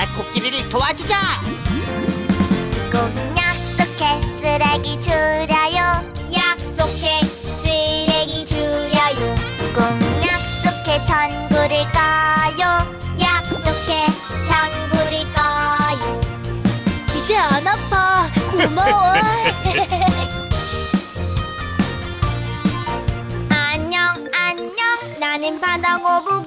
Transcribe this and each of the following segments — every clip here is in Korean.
나라 코끼리를 도와주자. 꼭 약속해 쓰레기 줄여요. 약속해 쓰레기 줄여요. 꼭 약속해 전구를 까요. 약속해 전구를 까요. 이제 안 아파. 고마워. 안녕 안녕. 나는 바다거북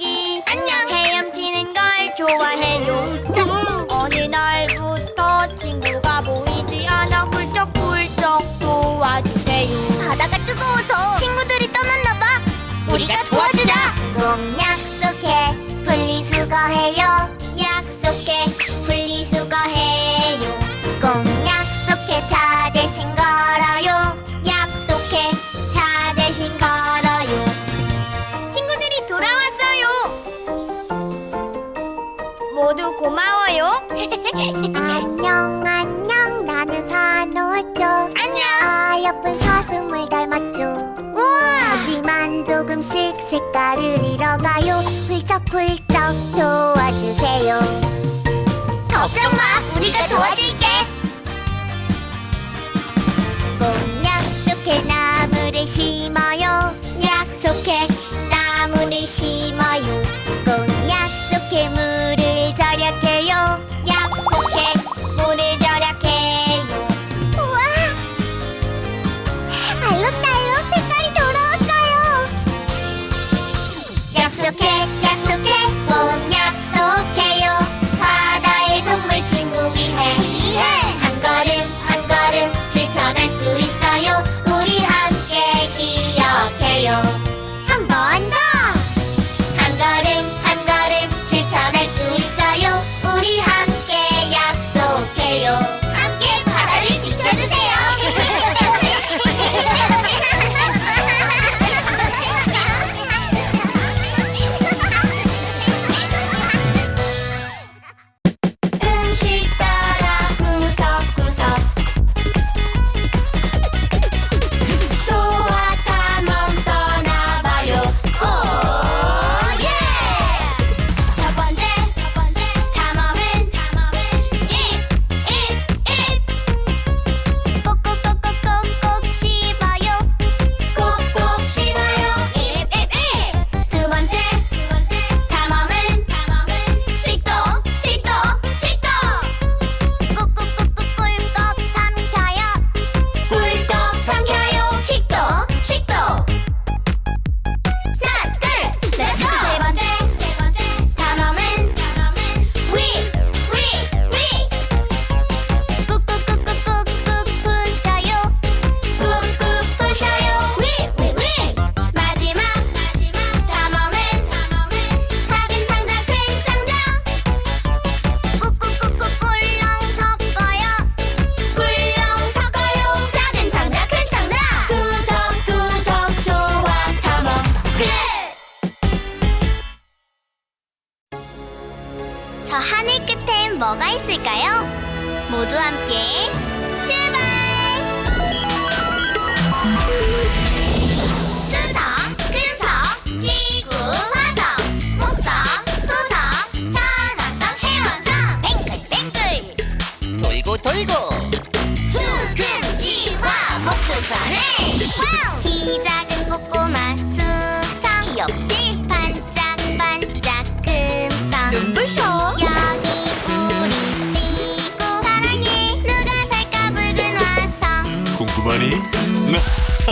しまよ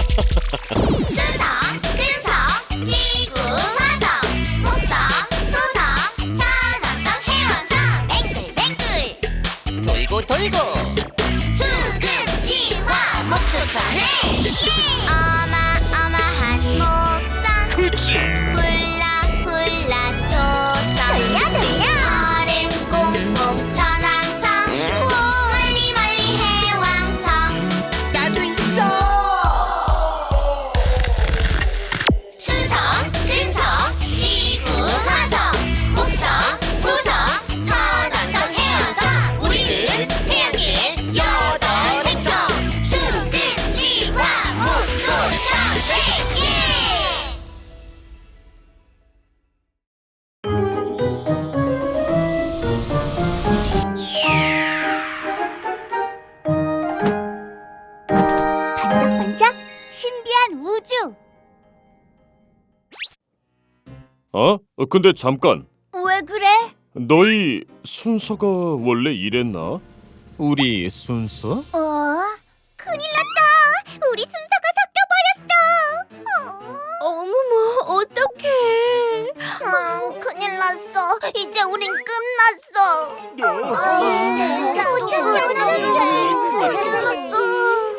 ha ha ha ha 신비한 우주. 어? 근데 잠깐. 왜 그래? 너희 순서가 원래 이랬나? 우리 순서? 어? 큰일 났다. 우리 순서가 섞여버렸어. 어머머, 어떡해. 아, 큰일 났어. 이제 우린 끝났어. 아, 나도 우주, 우주, 우주.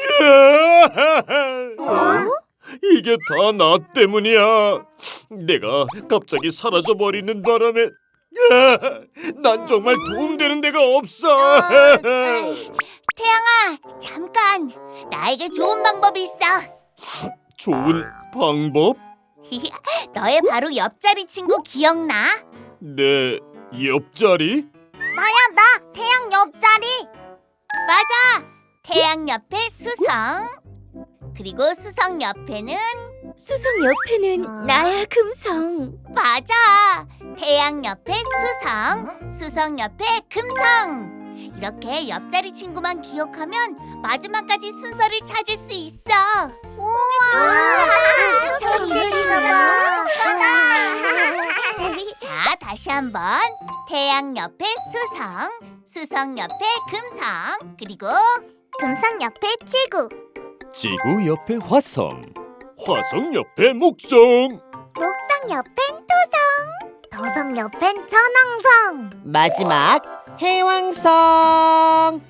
이게 다 나 때문이야. 내가 갑자기 사라져 버리는 바람에 난 정말 도움되는 데가 없어. 태양아, 잠깐. 나에게 좋은 방법이 있어. 좋은 방법? 너의 바로 옆자리 친구 기억나? 내 옆자리? 나야 나 태양 옆자리. 맞아. 태양 옆에 수성. 그리고 수성 옆에는 수성 옆에는 어. 나야 금성. 맞아. 태양 옆에 수성, 수성 옆에 금성. 이렇게 옆자리 친구만 기억하면 마지막까지 순서를 찾을 수 있어. 우와, 정말인가 자, 다시 한번. 태양 옆에 수성, 수성 옆에 금성, 그리고 금성 옆에 지구, 지구 옆에 화성. 화성 옆에 목성. 목성 옆엔 토성, 토성 옆엔 천왕성. 마지막 해왕성.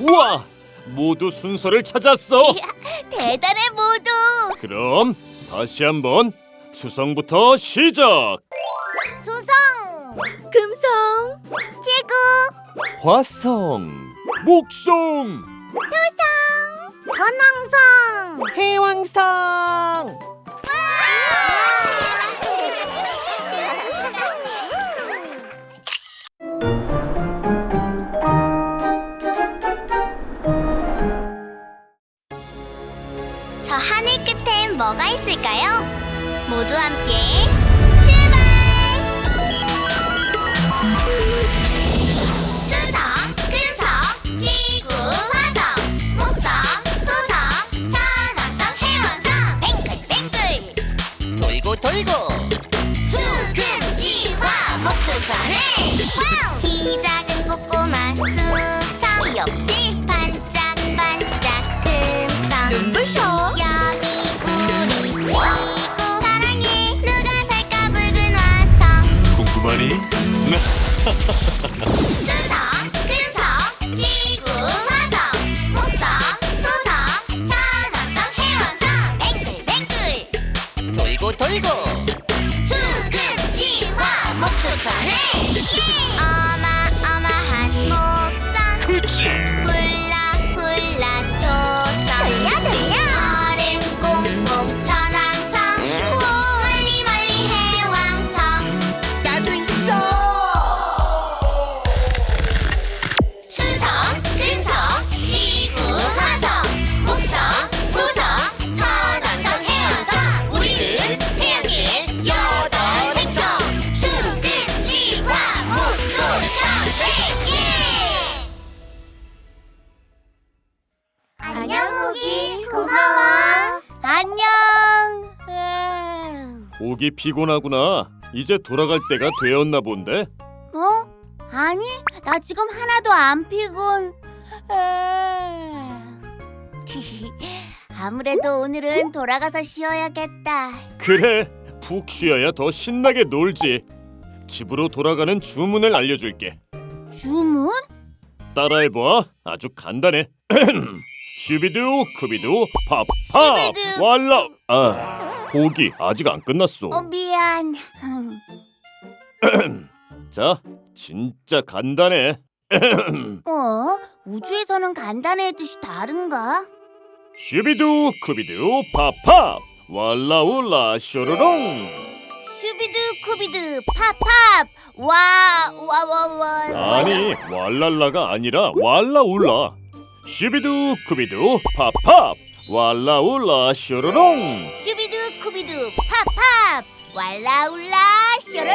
우와! 모두 순서를 찾았어. 대단해 모두. 그럼 다시 한번 수성부터 시작. 수성, 금성. 지구, 화성, 목성. 천왕성. 해왕성. 저 하늘 끝엔 뭐가 있을까요? 모두 함께 돌고 돌고. 수금, 지화, 목토천을 키 작은 꼬꼬마 수성 귀엽지? 반짝반짝 금성 눈부셔. 여기 우리 지구 사랑해 누가 살까 붉은 화성 궁금하니? 피곤하구나. 이제 돌아갈 때가 되었나 본데. 어? 아니 나 지금 하나도 안 피곤 아무래도 오늘은 돌아가서 쉬어야겠다 그래. 푹 쉬어야 더 신나게 놀지. 집으로 돌아가는 주문을 알려줄게. 주문? 따라해봐. 아주 간단해. 슈비두 쿠비두 팝팝 슈비두, 왈라. 아, 보기 아직 안 끝났어. 어 미안 음. 자, 진짜 간단해. 어? 우주에서는 간단해듯이 다른가? 슈비두 쿠비두 팝팝 왈라울라 쇼로롱 슈비드 쿠비드 팝팝 와와와와 아니 왈랄라가 아니라 왈라울라 슈비두 쿠비두 팝팝 왈라울라 쇼로롱 슈비드 왈라울라 슈로롱!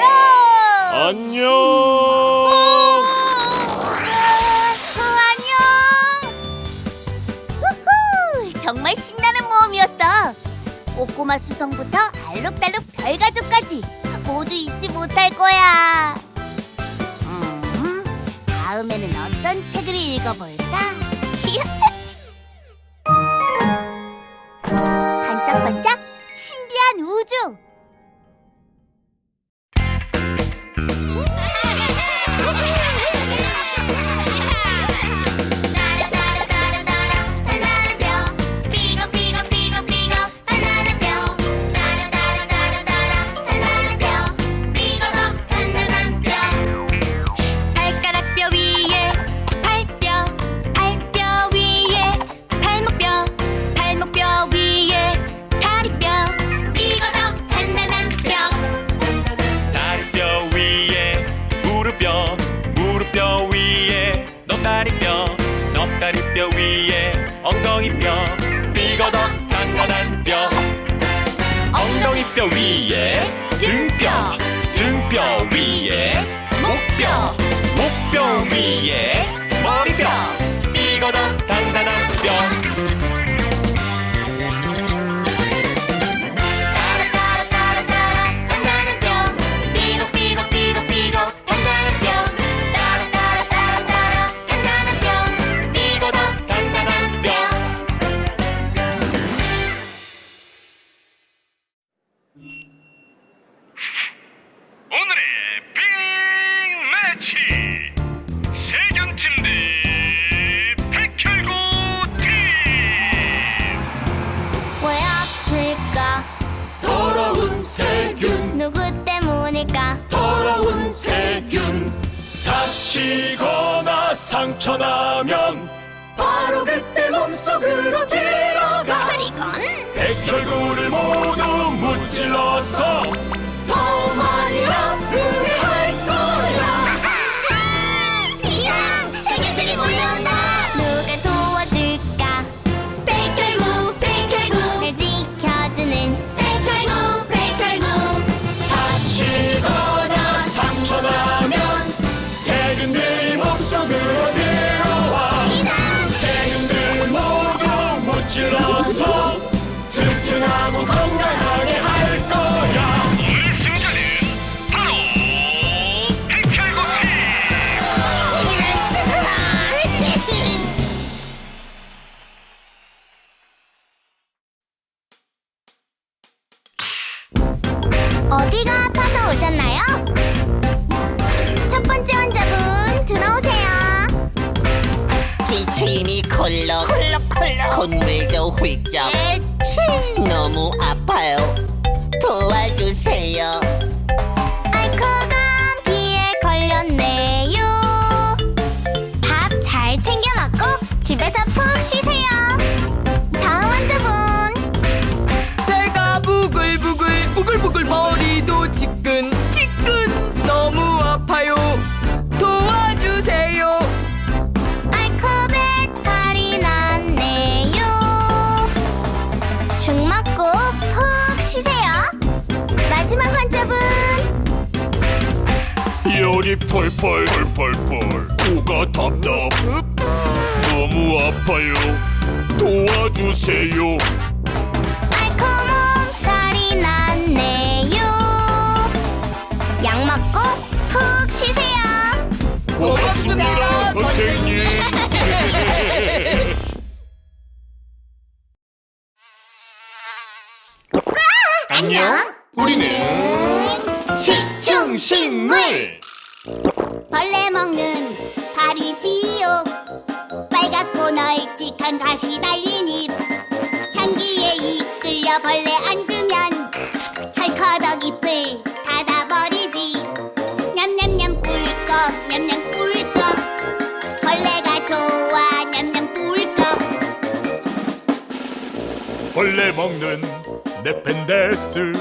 안녕! 어, 안녕! 후후! 정말 신나는 모험이었어. 꼬꼬마 수성부터 알록달록 별가족까지 모두 잊지 못할 거야. 음, 다음에는 어떤 책을 읽어볼까? 목 어디가 아파서 오셨나요? 첫 번째 환자분 들어오세요. 기침이 콜록 콜록콜록 콧물도 훌쩍 에취! 너무 아파요 도와주세요 아이코 감기에 걸렸네요. 밥 잘 챙겨 먹고 집에서 푹 쉬세요. 열이 펄펄 펄펄펄. 코가 답답. 너무 아파요. 도와주세요. 아이코 몸살이 났네요. 약 먹고 푹 쉬세요. 고맙습니다 선생님. 안녕. 우리는 식충식물 벌레 먹는 파리지옥. 빨갛고 널찍한 가시 달린 잎. 향기에 이끌려 벌레 앉으면 철커덕 잎을 닫아버리지. 냠냠냠 꿀꺽 냠냠 꿀꺽. 벌레가 좋아 냠냠 꿀꺽. 벌레 먹는 네펜데스.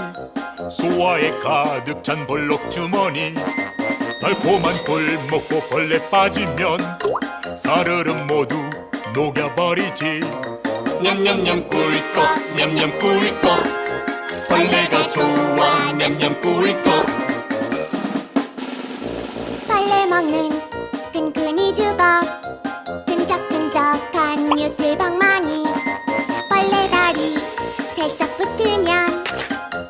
소화에 가득 찬 볼록 주머니 달콤한 꿀 먹고 벌레 빠지면 사르름 모두 녹여버리지. 냠냠냠 꿀꺽 냠냠 꿀꺽. 벌레가 좋아 냠냠 꿀꺽. 벌레 먹는 끈끈이 주걱. 끈적끈적한 뉴슬방망이 벌레 다리 찰싹 붙으면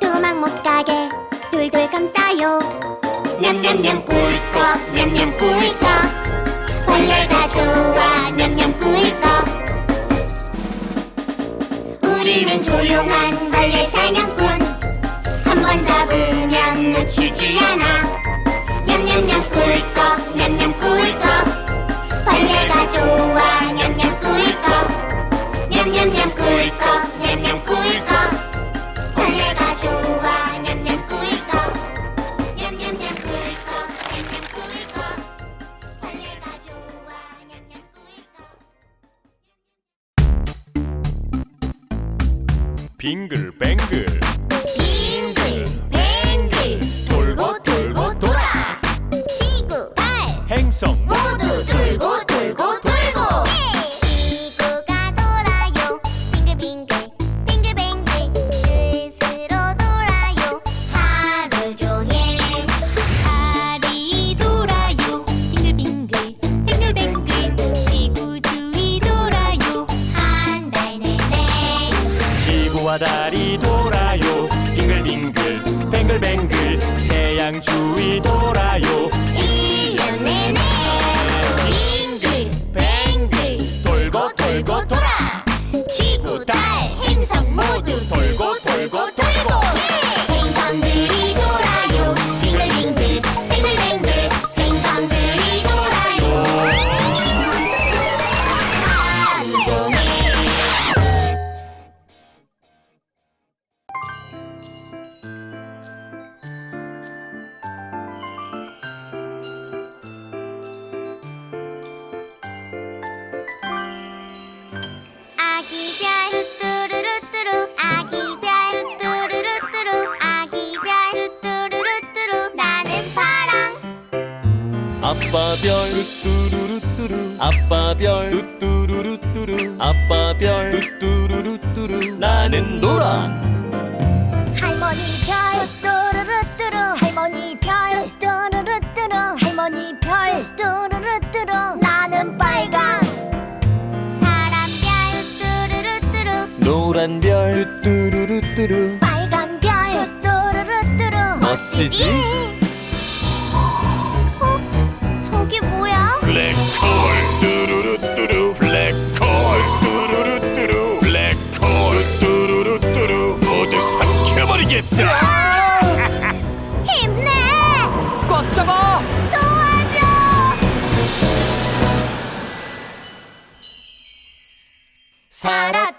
도망 못 가게 돌돌 감싸요 냠냠 꿀꺽 냠냠 꿀꺽. 벌레가 좋아 냠냠 꿀꺽. 우리는 조용한 벌레 사냥꾼. 뚜뚜루뚜루. 나는 노란. 할머니 별 뚜루루뚜루. 할머니 별 뚜루루뚜루. 할머니 별 뚜루루뚜루. 나는 빨강. 파란 별 뚜루루뚜루. 노란 별 뚜뚜루루뚜루. 빨간 별 뚜루루뚜루. 멋지지? さらっ